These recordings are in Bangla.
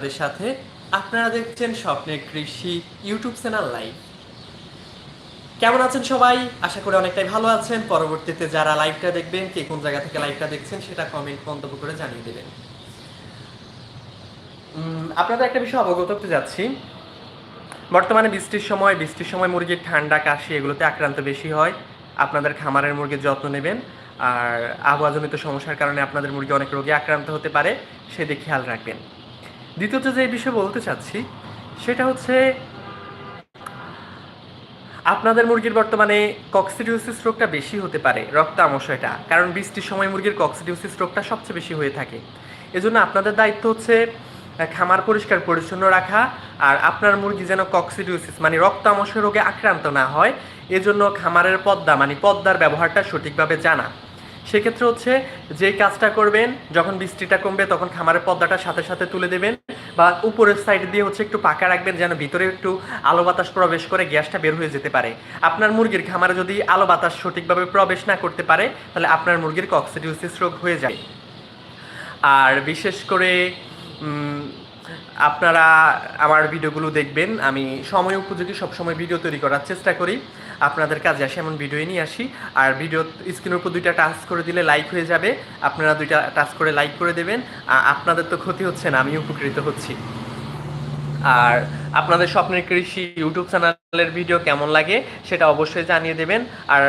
আপনাদের সাথে আপনারা দেখছেন স্বপ্নের কৃষি ইউটিউব চ্যানেল লাইভ। কেমন আছেন সবাই? আশা করি অনেকটাই ভালো আছেন। পরবর্তীতে যারা লাইভটা দেখবেন, কে কোন জায়গা থেকে লাইভটা দেখছেন, সেটা কমেন্ট মন্তব্য করে জানিয়ে দেবেন। আপনাদের একটা বিষয় অবগত করতে যাচ্ছি। বর্তমানে বৃষ্টির সময় বৃষ্টির সময় মুরগির ঠান্ডা, কাশি এগুলোতে আক্রান্ত বেশি হয়। আপনাদের খামারের মুরগির যত্ন নেবেন। আর আবহাওয়াজনিত সমস্যার কারণে আপনাদের মুরগি অনেক রোগে আক্রান্ত হতে পারে, সেদিকে খেয়াল রাখবেন। দ্বিতীয়ত যে বিষয়ে বলতে চাচ্ছি, সেটা হচ্ছে আপনাদের মুরগির বর্তমানে কক্সিডিউসিস রোগটা বেশি হতে পারে, রক্ত আমশয়টা কারণ বৃষ্টির সময় মুরগির কক্সিডিওসিস রোগটা সবচেয়ে বেশি হয়ে থাকে। এজন্য আপনাদের দায়িত্ব হচ্ছে খামার পরিষ্কার পরিচ্ছন্ন রাখা, আর আপনার মুরগি যেন কক্সিডিউসিস মানে রক্ত আমশয় রোগে আক্রান্ত না হয়, এজন্য খামারের পদ্মা মানে পদ্মার ব্যবহারটা সঠিকভাবে জানা। সেক্ষেত্রে হচ্ছে, যে কাজটা করবেন, যখন বৃষ্টিটা কমবে, তখন খামারের পর্দাটা সাথে সাথে তুলে দেবেন বা উপরের সাইড দিয়ে হচ্ছে একটু পাকা রাখবেন যেন ভিতরে একটু আলো বাতাস প্রবেশ করে গ্যাসটা বের হয়ে যেতে পারে। আপনার মুরগির খামারে যদি আলো বাতাস সঠিকভাবে প্রবেশ না করতে পারে, তাহলে আপনার মুরগির কক্সিডিওসিস রোগ হয়ে যায়। আর বিশেষ করে আপনারা আমার ভিডিওগুলো দেখবেন। আমি সময় উপযোগী, সবসময় ভিডিও তৈরি করার চেষ্টা করি। আপনাদের কাজে আসে, এমন ভিডিও নিয়ে আসি। আর ভিডিও স্ক্রিনের উপর দুইটা টাচ করে দিলে লাইক হয়ে যাবে। আপনারা দুইটা টাচ করে লাইক করে দেবেন। আপনাদের তো ক্ষতি হচ্ছে না আমি উপকৃত হচ্ছি। আর আপনাদের স্বপ্নের কৃষি ইউটিউব চ্যানেলের ভিডিও কেমন লাগে সেটা অবশ্যই জানিয়ে দেবেন। আর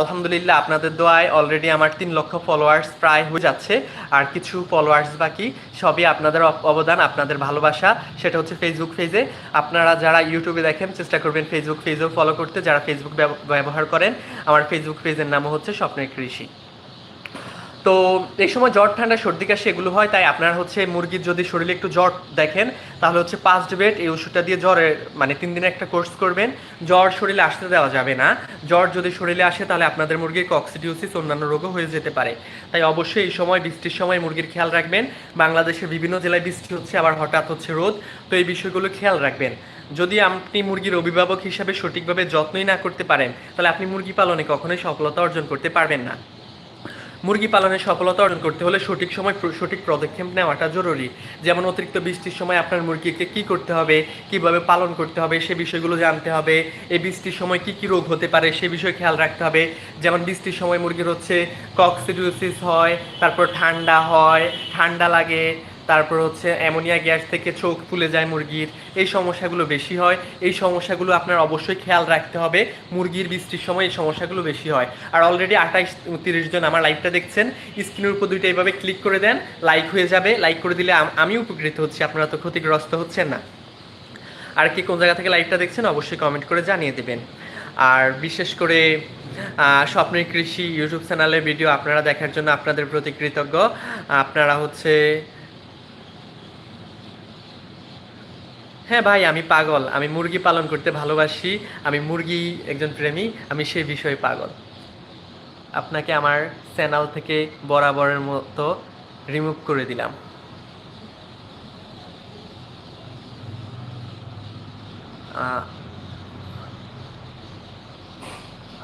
আলহামদুলিল্লাহ আপনাদের দোয়ায় অলরেডি আমার তিন লক্ষ ফলোয়ার্স প্রায় হয়ে যাচ্ছে। আর কিছু ফলোয়ার্স বাকি, সবই আপনাদের অবদান, আপনাদের ভালোবাসা, সেটা হচ্ছে ফেসবুক পেজে আপনারা যারা ইউটিউবে দেখেন, চেষ্টা করবেন ফেসবুক পেজেও ফলো করতে, যারা ফেসবুক ব্যবহার করেন, আমার ফেসবুক পেজের নাম হচ্ছে স্বপ্নের কৃষি। তো এই সময় জ্বর, ঠান্ডা, সর্দি, কাশি এগুলো হয়, তাই আপনার হচ্ছে মুরগির যদি শরীরে একটু জ্বর দেখেন, তাহলে হচ্ছে পাঁচ বেড এই ওষুধটা দিয়ে জ্বরের মানে তিন দিনে একটা কোর্স করবেন। জ্বর শরীরে আসতে দেওয়া যাবে না। জ্বর যদি শরীরে আসে, তাহলে আপনাদের মুরগির কক্সিডিওসিস অন্যান্য রোগও হয়ে যেতে পারে। তাই অবশ্যই এই সময়, বৃষ্টির সময় মুরগির খেয়াল রাখবেন। বাংলাদেশের বিভিন্ন জেলায় বৃষ্টি হচ্ছে, আবার হঠাৎ হচ্ছে রোদ। তো এই বিষয়গুলো খেয়াল রাখবেন। যদি আপনি মুরগির অভিভাবক হিসাবে সঠিকভাবে যত্নই না করতে পারেন, তাহলে আপনি মুরগি পালনে কখনোই সফলতা অর্জন করতে পারবেন না। মুরগি পালনের সফলতা অর্জন করতে হলে সঠিক সময় সঠিক পদক্ষেপ নেওয়াটা জরুরি। যেমন অতিরিক্ত বৃষ্টির সময় আপনার মুরগিকে কি করতে হবে, কীভাবে পালন করতে হবে, সে বিষয়গুলো জানতে হবে। এই বৃষ্টির সময় কি কি রোগ হতে পারে, সে বিষয়ে খেয়াল রাখতে হবে। যেমন বৃষ্টির সময় মুরগির হচ্ছে কক্সিডিউসিস হয়, তারপর ঠান্ডা হয়, ঠান্ডা লাগে তারপর হচ্ছে অ্যামোনিয়া গ্যাস থেকে চোখ ফুলে যায় মুরগির। এই সমস্যাগুলো বেশি হয়। এই সমস্যাগুলো আপনার অবশ্যই খেয়াল রাখতে হবে। মুরগির বৃষ্টির সময় এই সমস্যাগুলো বেশি হয়। আর অলরেডি আঠাইশ, তিরিশ জন আমার লাইভটা দেখছেন। স্ক্রিনের উপর দুইটা এইভাবে ক্লিক করে দেন লাইক হয়ে যাবে। লাইক করে দিলে আম- উপকৃত হচ্ছি। আপনারা তো ক্ষতিগ্রস্ত হচ্ছেন না। আর কি কোন জায়গা থেকে লাইভটা দেখছেন অবশ্যই কমেন্ট করে জানিয়ে দেবেন। আর বিশেষ করে স্বপ্নের কৃষি ইউটিউব চ্যানেলের ভিডিও আপনারা দেখার জন্য আপনাদের প্রতি কৃতজ্ঞ। আপনারা হচ্ছে হ্যাঁ ভাই, আমি পাগল। আমি মুরগি পালন করতে ভালোবাসি। আমি মুরগি একজন প্রেমী, আমি সেই বিষয়ে পাগল। আপনাকে আমার চ্যানেল থেকে বরাবরের মতো রিমুভ করে দিলাম।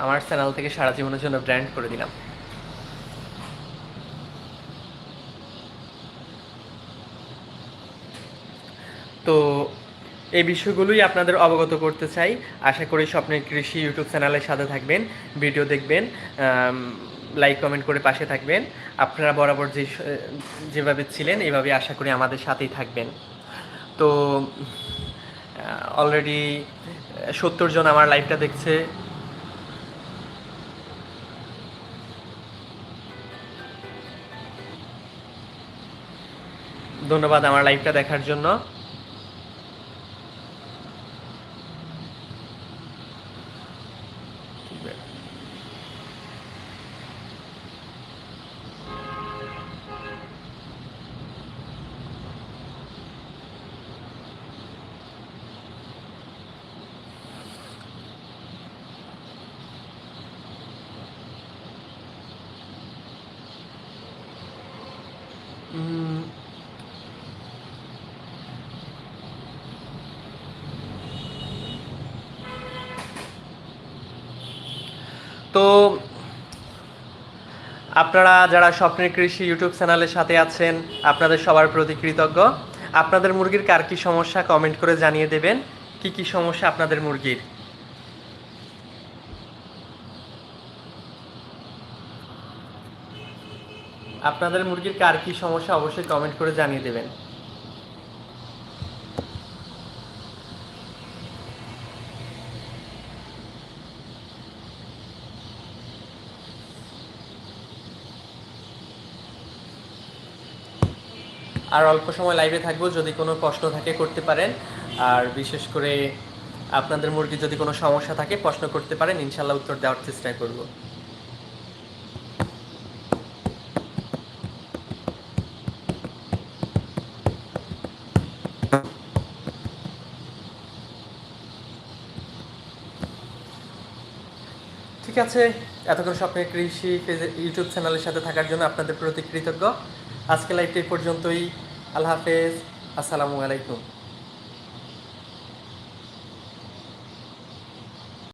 আমার চ্যানেল থেকে সারা জীবনের জন্য ব্র্যান্ড করে দিলাম। তো এই বিষয়গুলোই আপনাদের অবগত করতে চাই। আশা করি স্বপ্নের কৃষি ইউটিউব চ্যানেলের সাথে থাকবেন, ভিডিও দেখবেন লাইক, কমেন্ট করে পাশে থাকবেন। আপনারা বরাবর যে, যেভাবে ছিলেন এভাবে আশা করি আমাদের সাথেই থাকবেন। তো অলরেডি সত্তর জন আমার লাইভটা দেখছে। ধন্যবাদ আমার লাইভটা দেখার জন্য। তো আপনারা যারা স্বপ্নের কৃষি ইউটিউব চ্যানেলের সাথে আছেন, আপনাদের সবার প্রতি কৃতজ্ঞ। আপনাদের মুরগির কার কি সমস্যা কমেন্ট করে জানিয়ে দেবেন, কি কি সমস্যা আপনাদের মুরগির। আপনাদের মুরগির কার কি সমস্যা অবশ্যই কমেন্ট করে জানিয়ে দেবেন। আর অল্প সময় লাইভে থাকব, যদি কোনো প্রশ্ন থাকে করতে পারেন। আর বিশেষ করে আপনাদের মুরগির যদি কোনো সমস্যা থাকে, প্রশ্ন করতে পারেন, ইনশাল্লাহ উত্তর দেওয়ার চেষ্টা করব। ঠিক আছে, এতক্ষণ স্বপ্নের কৃষি ইউটিউব চ্যানেলের সাথে থাকার জন্য আপনাদের প্রতি কৃতজ্ঞ। আজকে লাইভটি পর্যন্তই। আল্লাহ হাফেজ। আসসালামু আলাইকুম।